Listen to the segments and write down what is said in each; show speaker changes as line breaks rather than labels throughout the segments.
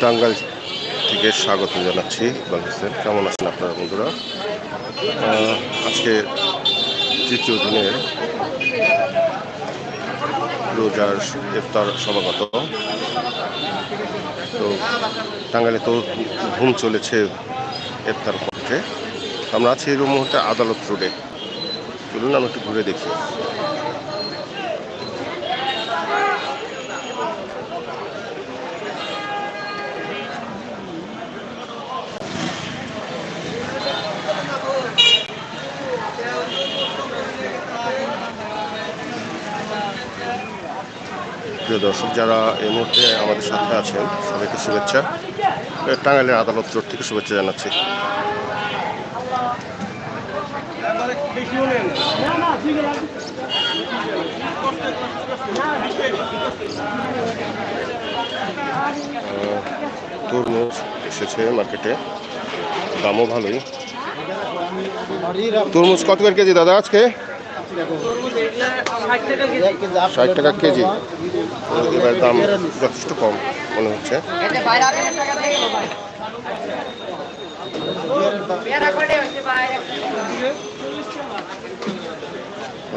টাঙ্গাইল থেকে স্বাগত জানাচ্ছি বাংলাদেশের। কেমন আছেন আপনারা বন্ধুরা? আজকে তৃতীয় দিনের রোজার ইফতার সমাগত। তো টাঙ্গাইলে তো ঘুম চলেছে ইফতার পক্ষে আমরা আছি এই মুহূর্তে আদালত রোডে। চলুন আমরা একটু ঘুরে দেখি। প্রিয় দর্শক, যারা এই মুহূর্তে আমাদের সাথে আছেন, সবাইকে শুভেচ্ছা। টাঙ্গাইলের আদালত রোড থেকে শুভেচ্ছা জানাচ্ছি। তরমুজ এসেছে মার্কেটে দামও ভালোই। তরমুজ কত করে কেজি দাদা আজকে? ষাট টাকা কেজি। এবার দাম যথেষ্ট কম মনে হচ্ছে।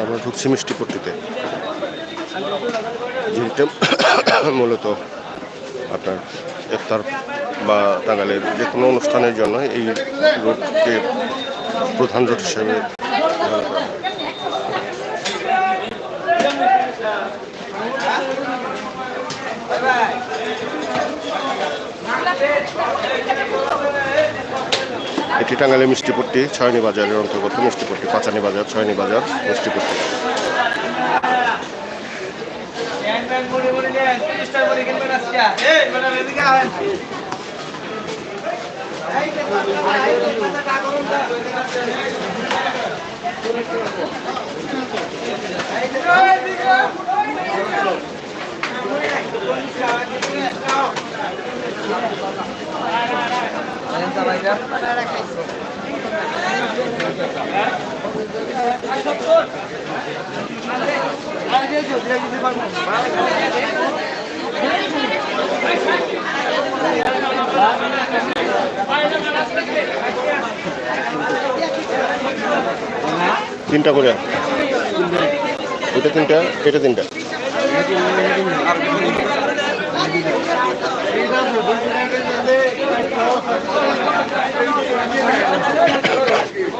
আমরা ঢুকছি মিষ্টি পট্টিতে যেটা মূলত আপনার ইফতার বা টাঙ্গালের যে কোনো অনুষ্ঠানের জন্য এই রোডকে প্রধান রোড হিসেবে ব্যবহার করা হয়। এটি টাঙ্গাইলের মিষ্টিপট্টি ছয়নি বাজারের অন্তর্গত মিষ্টিপট্টি পাঁচানি বাজার ছয়নি বাজার মিষ্টিপট্টি। তিনটা করে। এটা তিনটা এটা তিনটা।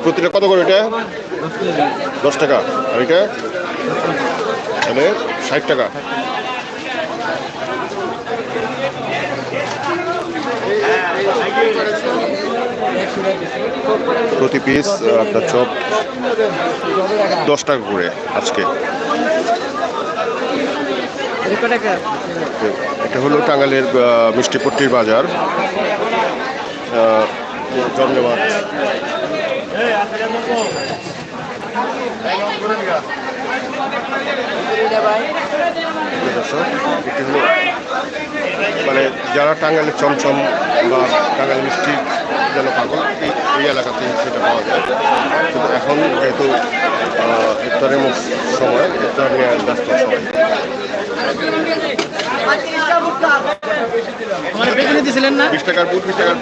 প্রতিটা কত করে এটা? দশ টাকা। আর এটা? তাহলে ষাট টাকা। প্রতি পিস আপনার চপ দশ টাকা করে আজকে। এটা হলো টাঙ্গালের মিষ্টিপট্টির বাজার। হলো মানে যারা টাঙ্গাইলের চমচম বা টাঙ্গাইল মিষ্টি যেন পাগল, এই এলাকাতে সেটা পাওয়া যায়। কিন্তু এখন যেহেতু ইফতারের সময়, ইফতার নিয়ে ব্যস্ত সবাই।
মানে বেগুনি দিছিলেন না?
বিশ টাকার বুট বিশ টাকার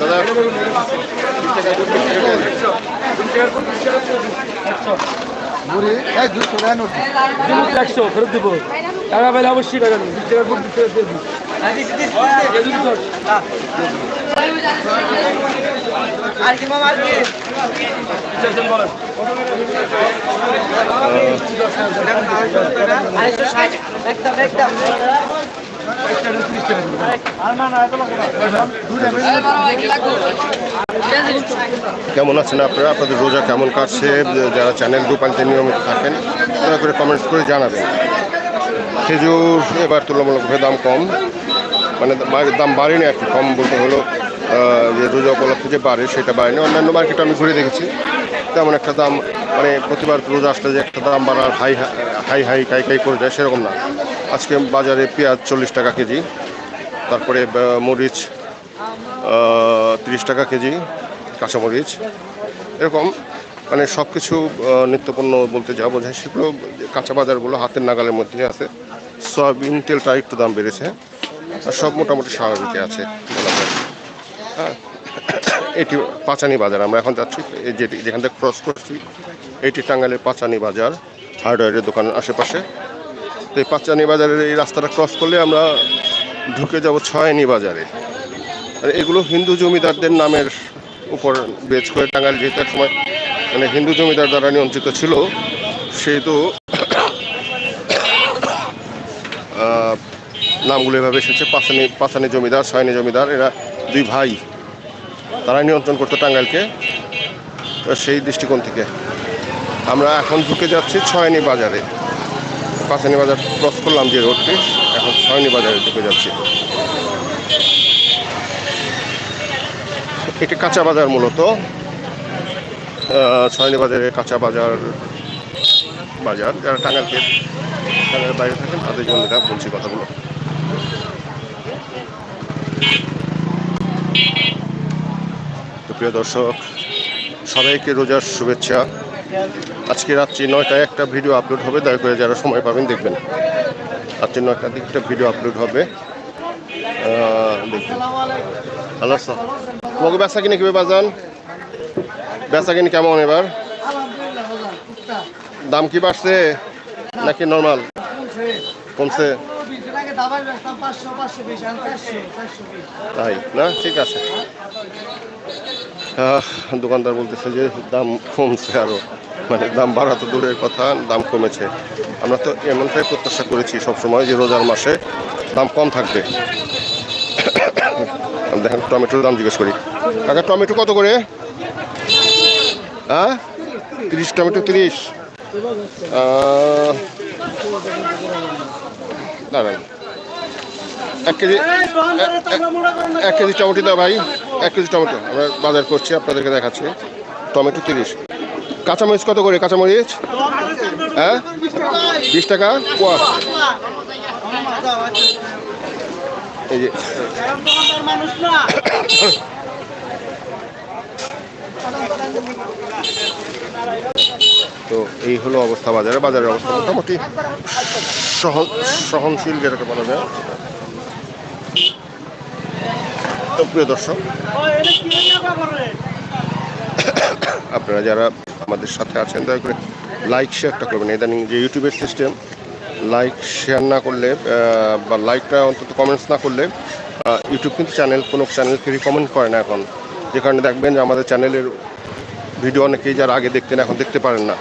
দাদা বিশ টাকার বুট বিশ টাকার
মুড়ি এই দুশো টাকা নোট একশো ফেরত দেবো টাকা পাইলে অবশ্যই টাকা নেই বিশ টাকার ফুট ফেরত দেবো
কেমন আছেন আপনারা? আপনাদের রোজা কেমন কাটছে? যারা চ্যানেল গ্রুপালিতে নিয়মিত থাকেন দয়া করে কমেন্টস করে জানাবেন। খেজুর এবার তুলনামূলকভাবে দাম কম। মানে দাম বাড়েনি আর কি, কম বলতে হলো যে রোজা উপলক্ষে যে বাড়ে সেটা বাড়েনি। অন্যান্য মার্কেটে আমি ঘুরে দেখেছি। তেমন একটা দাম মানে প্রতিবার রোজা আসলে যে একটা দাম বাড়ার হাই হাই হাই কাই কাই করে যায় সেরকম না। আজকে বাজারে পেঁয়াজ চল্লিশ টাকা কেজি, তারপরে মরিচ তিরিশ টাকা কেজি, কাঁচামরিচ, এরকম। মানে সব কিছু নিত্যপণ্য বলতে যা বোঝায় সেগুলো কাঁচা বাজারগুলো হাতের নাগালের মধ্যে আছে। সয়াবিন তেলটা একটু দাম বেড়েছে, আর সব মোটামুটি স্বাভাবিকই আছে। এটি পাঁচানি বাজার। আমরা এখন যাচ্ছি যেটি যেখান থেকে ক্রস করছি, এটি টাঙ্গাইলের পাঁচানি বাজার হার্ডওয়্যারের দোকানের আশেপাশে। তো এই পাঁচানি বাজারের এই রাস্তাটা ক্রস করলে আমরা ঢুকে যাব ছয়নি বাজারে। আর এগুলো হিন্দু জমিদারদের নামের উপর বেচ করে টাঙ্গাইল এক সময় মানে হিন্দু জমিদার দ্বারা নিয়ন্ত্রিত ছিল, সেহেতু নামগুলো এভাবে এসেছে, পাঁচানি পাঁচানি জমিদার, ছয়নি জমিদার, এরা দুই ভাই তারা নিয়ন্ত্রণ করতো টাঙ্গাইলকে, তো সেই দৃষ্টিকোণ থেকে। আমরা এখন ঢুকে যাচ্ছি ছয়নি বাজারে। পাঁচানি বাজার ক্রস করলাম যে রোডটি এখন ছয়নি বাজারে ঢুকে যাচ্ছি। এটি কাঁচা বাজার মূলত। ছয়নি বাজারে কাঁচা বাজার বাজার, যারা টাঙ্গাইলকে, টাঙ্গাইলের বাইরে থাকেন, তাদের জন্য বলছি কথাগুলো। প্রিয় দর্শক, সবাইকে রোজার শুভেচ্ছা। আজকে রাত্রি নয়টায় একটা ভিডিও আপলোড হবে, দয়া করে যারা সময় পাবেন দেখবেন। রাত্রি নয়টার দিকে একটা ভিডিও আপলোড হবে। দেখবেন ভালো আছো? তোমাকে বেচা কিনে কীভাবে বাজান? বেচা কিনে কেমন এবার? দাম কি বাড়ছে নাকি নর্মাল কমছে। তাই না? ঠিক আছে। দোকানদার বলতেছে যে দাম কমছে আরও মানে দাম বাড়া তো দূরের কথা, দাম কমেছে। আমরা তো এমনটাই প্রত্যাশা করেছি সবসময় যে রোজার মাসে দাম কম থাকবে। দেখেন, টমেটোর দাম জিজ্ঞেস করি। কাকা, টমেটো কত করে? হ্যাঁ তিরিশ, টমেটো তিরিশ। দাঁড়ান। এক কেজি এক কেজি টমেটো দাও ভাই এক কেজি টমেটো। আমরা বাজার করছি আপনাদেরকে দেখাচ্ছি। টমেটো তিরিশ। কাঁচামরিচ কত করে? কাঁচামরিচ? হ্যাঁ? বিশ টাকা? কোয়া? এই যে তো এই হলো অবস্থা বাজারে। বাজারের অবস্থা মোটামুটি সহন সহনশীল যেটাকে বলা যায়। প্রিয় দর্শক, আপনারা যারা আমাদের সাথে আছেন, দয়া করে লাইক শেয়ারটা করবেন। ইদানিং যে ইউটিউবের সিস্টেম লাইক শেয়ার না করলে বা লাইকটা অন্তত কমেন্টস না করলে ইউটিউব কিন্তু চ্যানেল কোনো চ্যানেলকে রিকমেন্ড করে না এখন। যে কারণে দেখবেন যে আমাদের চ্যানেলের ভিডিও অনেকেই যারা আগে দেখতেন, এখন দেখতে পারেন না।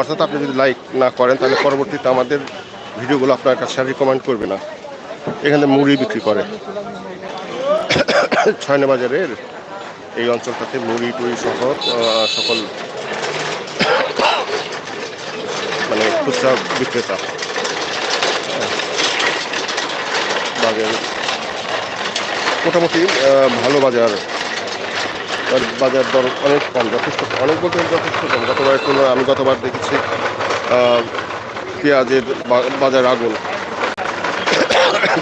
অর্থাৎ আপনি যদি লাইক না করেন, তাহলে পরবর্তীতে আমাদের ভিডিওগুলো আপনার কাছে রিকমেন্ড করবে না। এখানে মুড়ি বিক্রি করে। ছয়না বাজারের এই অঞ্চলটাতে মুড়ি, টুড়ি সহ সকল মানে খুচরা বিক্রেতা। বাজার, মোটামুটি ভালো বাজার বাজার দর অনেক কম, যথেষ্ট, অনেক বলতে যথেষ্ট কম গতবার তুলনায় আমি গতবার দেখেছি পেঁয়াজের বাজার আগুন,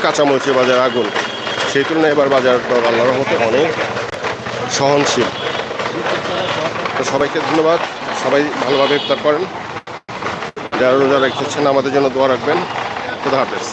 কাঁচামরিচের বাজার আগুন সেই তুলনায় এবার বাজার আল্লাহর রহমতে অনেক সহনশীল। তো সবাইকে ধন্যবাদ। সবাই ভালোভাবে ইফতার করেন। যারা রোজা রেখেছেন, আমাদের জন্য দোয়া রাখবেন। খুদা হাফেজ।